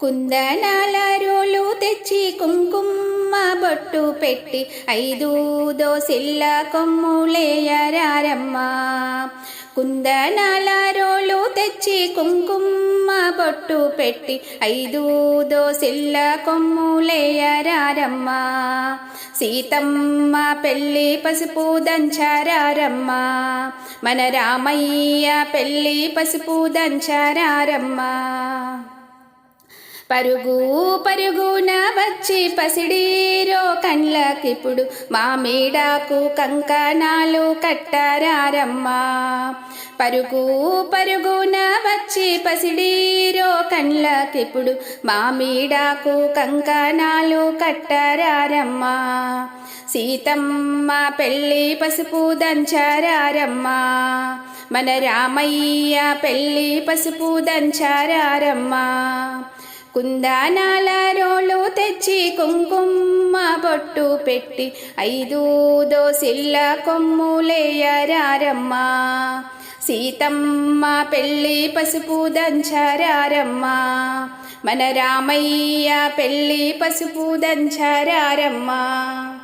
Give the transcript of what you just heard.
కుందనాల రోలు తెచ్చి కుంకుమ బొట్టు పెట్టి ఐదు దోసిల్ల కొమ్ములేయరారమ్మ. కుందనాల రోలు తెచ్చి కుంకుమ బొట్టు పెట్టి ఐదు దోసిల్ల కొమ్ములేయరారమ్మ. సీతమ్మ పెళ్ళి పసుపు దంచారారమ్మ. మన రామయ్య పెళ్ళి పసుపు దంచారారమ్మ. పరుగు పరుగున వచ్చి పసిడీరో కండ్లకిప్పుడు మామిడాకు కంకణాలు కట్టారమ్మా పరుగు పరుగున వచ్చి పసిడీరో కండ్లకిప్పుడు మామిడాకు కంకణాలు కట్టారమ్మా సీతమ్మ పెళ్ళి పసుపు దంచారమ్మా మన రామయ్య పెళ్ళి పసుపు దంచారమ్మా కుందానాల రోలు తెచ్చి కుంకుమ బొట్టు పెట్టి ఐదు దోసిల్ల కొమ్ములేయరారమ్మా సీతమ్మ పెళ్ళి పసుపు దంచారారమ్మా. మన రామయ్య పెళ్ళి పసుపు దంచారారమ్మా.